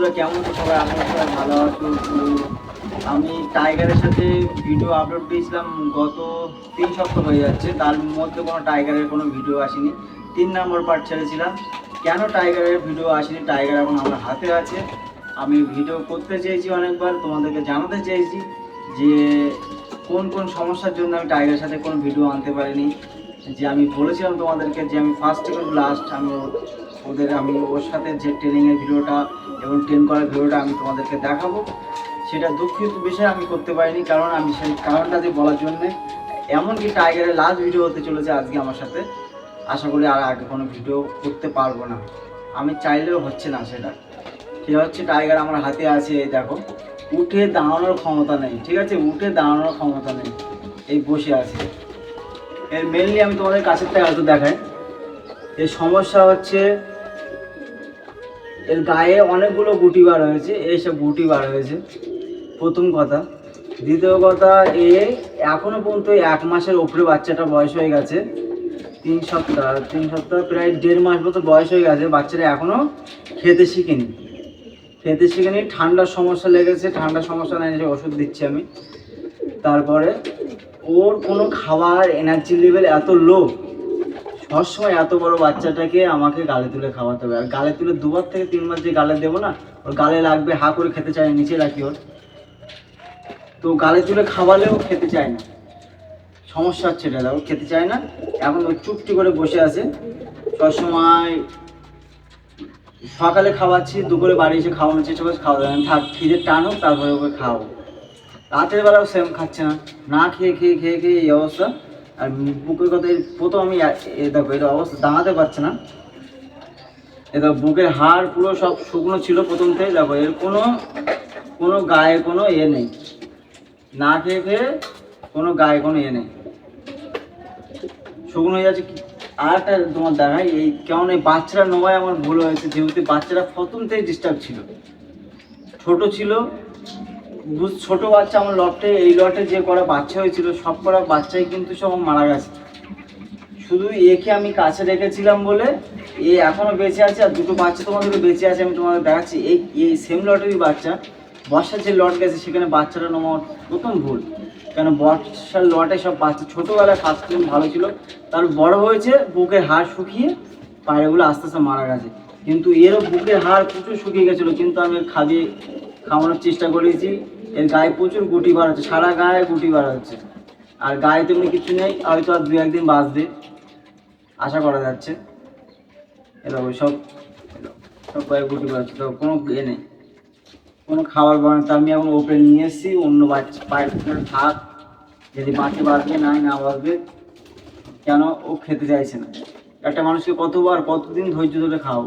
বন্ধুরা, কেমন সবাই? আপনারা সবাই ভালো আছো। আমি টাইগারের সাথে ভিডিও আপলোড দিয়েছিলাম গত তিন সপ্তাহ হয়ে যাচ্ছে। তার মধ্যে কোনো টাইগারের কোনো ভিডিও আসেনি। তিন নম্বর পার্ট ছেড়েছিলাম। কেন টাইগারের ভিডিও আসেনি? টাইগার এখন আমার হাতে আছে। আমি ভিডিও করতে চেয়েছি অনেকবার, তোমাদেরকে জানাতে চেয়েছি যে কোন কোন সমস্যার জন্য আমি টাইগারের সাথে কোনো ভিডিও আনতে পারিনি। যে আমি বলেছিলাম তোমাদেরকে যে আমি ফার্স্ট থেকে লাস্ট আমি ওদের আমি ওর সাথে যে ট্রেনিংয়ের ভিডিওটা এবং ট্রেন করার ভিডিওটা আমি তোমাদেরকে দেখাবো। সেটা দুঃখিত বিষয়, আমি করতে পারিনি, কারণ আমি সেই কারণটা দিয়ে বলার জন্যে এমনকি টাইগারের লাস্ট ভিডিও হতে চলেছে আজকে আমার সাথে। আশা করি আর আগে কোনো ভিডিও করতে পারব না। আমি চাইলেও হচ্ছে না সেটা। সেটা হচ্ছে টাইগার আমার হাতে আছে, এই দেখো। উঠে দাঁড়ানোর ক্ষমতা নেই, ঠিক আছে? উঠে দাঁড়ানোর ক্ষমতা নেই। এই বসে আছে। এর মেনলি আমি তোমাদের কাছের থেকে হয়তো দেখাই। এর সমস্যা হচ্ছে এর গায়ে অনেকগুলো গুটি বার হয়েছে এইসব গুটি বার হয়েছে। প্রথম কথা। দ্বিতীয় কথা, এ এখনও পর্যন্ত এক মাসের ওপরে বাচ্চাটা বয়স হয়ে গেছে। তিন সপ্তাহ তিন সপ্তাহ, প্রায় দেড় মাস মতো বয়স হয়ে গেছে। বাচ্চারা এখনও খেতে শিখেনি। খেতে শিখেনি, ঠান্ডার সমস্যা লেগেছে, ঠান্ডার সমস্যা নেই ওষুধ দিচ্ছি আমি। তারপরে ওর কোনো খাবার এনার্জি লেভেল এত লো সবসময় এত বড় বাচ্চাটাকে আমাকে গালে তুলে খাওয়াতে হবে। আর গালে তুলে দুবার থেকে তিনবার যে গালে দেবো না, ওর গালে লাগবে হা করে খেতে চায়, নিচে রাখি ওর। তো গালে তুলে খাওয়ালেও খেতে চায় না। সমস্যা হচ্ছে দাদা ও খেতে চায় না। এখন ও চুপটি করে বসে আছে। সবসময় সকালে খাওয়াচ্ছি, দুপুরে বাড়ি এসে খাওয়ানোর চেষ্টা করছি, খাওয়া না। থাক খিদের টান তারপরে ওকে খাওয়াবো। রাতের বেলাও সেম খাচ্ছে না। না খেয়ে খেয়ে খেয়ে খেয়ে, এই অবস্থা। আর বুকের কথা প্রথম আমি দেখো এটা অবস্থা দাঁড়াতে পারছে না। এ দেখো বুকের হাড় পুরো সব শুকনো ছিল প্রথম থেকে, দেখো, এর কোনো কোনো গায়ে কোনো এ নেই। না খেয়ে খেয়ে কোনো গায়ে কোনো এ নেই। শুকনো হয়ে যাচ্ছে আর একটা তোমার দেখাই, এই কেমন এই বাচ্চারা নোয়ায় আমার ভুল হয়েছে, যেহেতু বাচ্চারা প্রথম থেকে ডিস্টার্ব ছিল। ছোট ছিল ছোট বাচ্চা আমার লটে, এই লটে যে করা বাচ্চা হয়েছিল, সব করা বাচ্চাই কিন্তু সব মারা গেছে। শুধু একে আমি কাছে রেখেছিলাম বলে এ এখনও বেঁচে আছে, আর দুটো বাচ্চা তোমাদেরকে বেঁচে আছে, আমি তোমাদের দেখাচ্ছি। এই এই সেম লটেরই বাচ্চা। বর্ষার যে লট গেছে, সেখানে বাচ্চাটা নেওয়া প্রথম ভুল। কেন বর্ষার লটে সব বাচ্চা, ছোটোবেলায় স্বাস্থ্য ভালো ছিল। তার বড় হয়েছে, বুকের হাড় শুকিয়ে পায়রাগুলো আস্তে আস্তে মারা গেছে। কিন্তু এরও বুকের হাড় প্রচুর শুকিয়ে গেছিল, কিন্তু আমি খাবিয়ে খাওয়ানোর চেষ্টা করেছি। এর গায়ে প্রচুর গুটি বার হচ্ছে, সারা গায়ে গুটি বার হচ্ছে। আর গায়ে তেমনি কিছু নেই, হয়তো আর দু একদিন বাঁচবে। আশা করা যাচ্ছে। এরকম সব সব গায়ে গুটি বার হচ্ছে কোনো ইয়ে নেই। কোনো খাবার বানাতে আমি এখন ওপরে নিয়ে এসেছি, অন্য বাচ্চা, পায়ের থাক যদি বাঁচে, বাঁচবে নাই না বাঁচবে, কেন ও খেতে চাইছে না। একটা মানুষকে কতবার, কতদিন ধৈর্য ধরে খাও?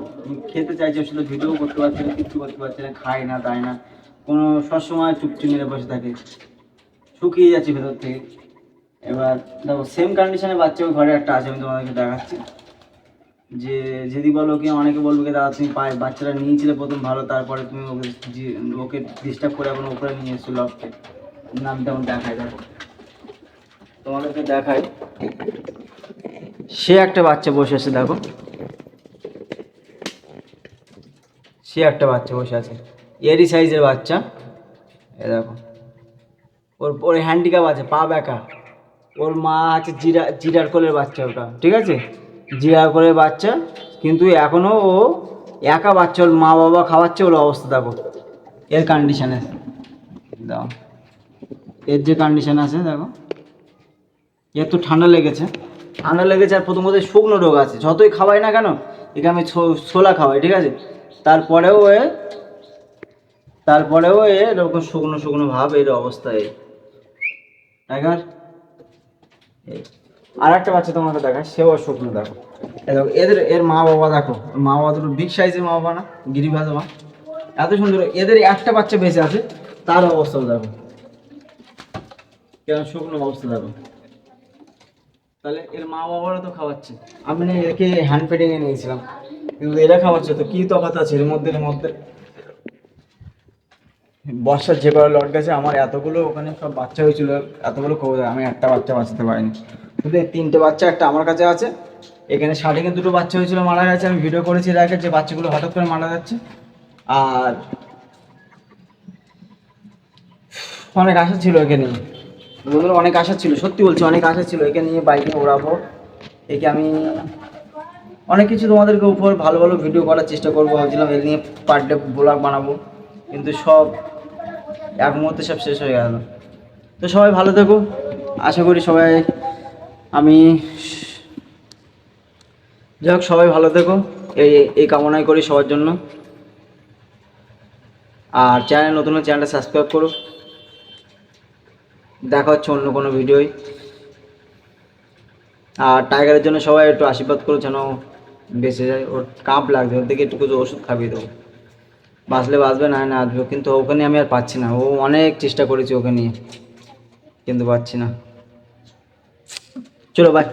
খেতে চাইছে আসলে ভিডিও করতে পারছে না, কিচ্ছু করতে পারছে না, খায় না তাই না। কোনো সবসময় চুপচি মেরে বসে থাকে। শুকিয়ে যাচ্ছে ভেতর থেকে। এবার দেখো সেম কন্ডিশনে বাচ্চা ওই ঘরে একটা আছে, আমি তোমাদেরকে দেখাচ্ছি। যে, যদি বলো কি, অনেকে বলবে কি, দাদা, তুমি পায়ে বাচ্চারা নিয়েছিলে প্রথম ভালো, তারপরে তুমি ওকে ওকে ডিস্টার্ব করে এখন উপরে নিয়ে এসছো লককে নাম তেমন দেখায় দেখো। তোমাদেরকে দেখাই। সে একটা বাচ্চা বসে আছে, দেখো। সে একটা বাচ্চা বসে আছে। এরই সাইজের বাচ্চা। এ দেখো। ওর ওর হ্যান্ডিক্যাপ আছে, পা ব্যাকা। ওর মা আছে জিরা, জিরার কোলের বাচ্চা ওটা, ঠিক আছে? জিরার কোলের বাচ্চা, কিন্তু এখনও ও একা বাচ্চা, ওর মা বাবা খাওয়াচ্ছে, ওর অবস্থা দেখো। এর কন্ডিশনে দাও। এর যে কন্ডিশন আছে, দেখো। এর তো ঠান্ডা লেগেছে। ঠান্ডা লেগেছে আর প্রথমত শুকনো রোগ আছে। যতই খাওয়াই না কেন, একে আমি ছোলা খাওয়াই, ঠিক আছে? তারপরেও এ তারপরেও এ এরকম শুকনো শুকনো ভাব, এর অবস্থায় এই। আর একটা বাচ্চা তোমাকে দেখায় সেও শুকনো, দেখো। দেখো, এদের, এর মা বাবা, দেখো, মা বাবা দুটো বিগ সাইজের মা বাবা না, গিরিবাজ মা। এত সুন্দর, এদের একটা বাচ্চা বেঁচে আছে, তার অবস্থাও দেখো। কেন শুকনো অবস্থা দেখো। তাহলে এর মা বাবারা তো খাওয়াচ্ছে। আমি না একে হ্যান্ড এ নিয়েছিলাম। কিন্তু এরা খাওয়াচ্ছে, তো কি তফাত আছে এর মধ্যে এর মধ্যে? বর্ষার যে কটা লট গেছে, আমার এতগুলো ওখানে সব বাচ্চা হয়েছিল, এতগুলো কবুতর আমি একটা বাচ্চা বাঁচাতে পারিনি। কিন্তু এই তিনটে বাচ্চা, একটা আমার কাছে আছে, এখানে শার্টিংয়ে দুটো বাচ্চা হয়েছিল, মারা গেছে, আমি ভিডিও করেছি এর আগে, যে বাচ্চাগুলো হঠাৎ করে মারা যাচ্ছে। আর অনেক আশা ছিল একে নিয়ে। বন্ধুরা, অনেক আশা ছিল, সত্যি বলছি, অনেক আশা ছিল। একে নিয়ে বাইকে ওড়াবো একে আমি অনেক কিছু তোমাদেরকে উপর ভালো ভালো ভিডিও করার চেষ্টা করব। ভাবছিলাম এ নিয়ে পার ডে ব্লগ বানাবো, কিন্তু সব এক মুহূর্তে সব শেষ হয়ে গেল। তো সবাই ভালো থেকো। আশা করি সবাই, আমি যাই হোক সবাই ভালো থেকো। এই এই কামনাই করি সবার জন্য। আর চ্যানেল নতুন চ্যানেলটা সাবস্ক্রাইব করো। দেখা হচ্ছে অন্য কোনো ভিডিওয়। আর টাইগারের জন্য সবাই একটু আশীর্বাদ করো যেন বেঁচে যায়। ওর কাঁপ লাগছে, ওর দিকে একটু কিছু ওষুধ খাইয়ে দেবো বাঁচলে বাঁচবে, না না আসবে। কিন্তু ওখানে আমি আর পাচ্ছি না। ও অনেক চেষ্টা করেছি ওকে নিয়ে। কিন্তু পাচ্ছি না। চলো বাই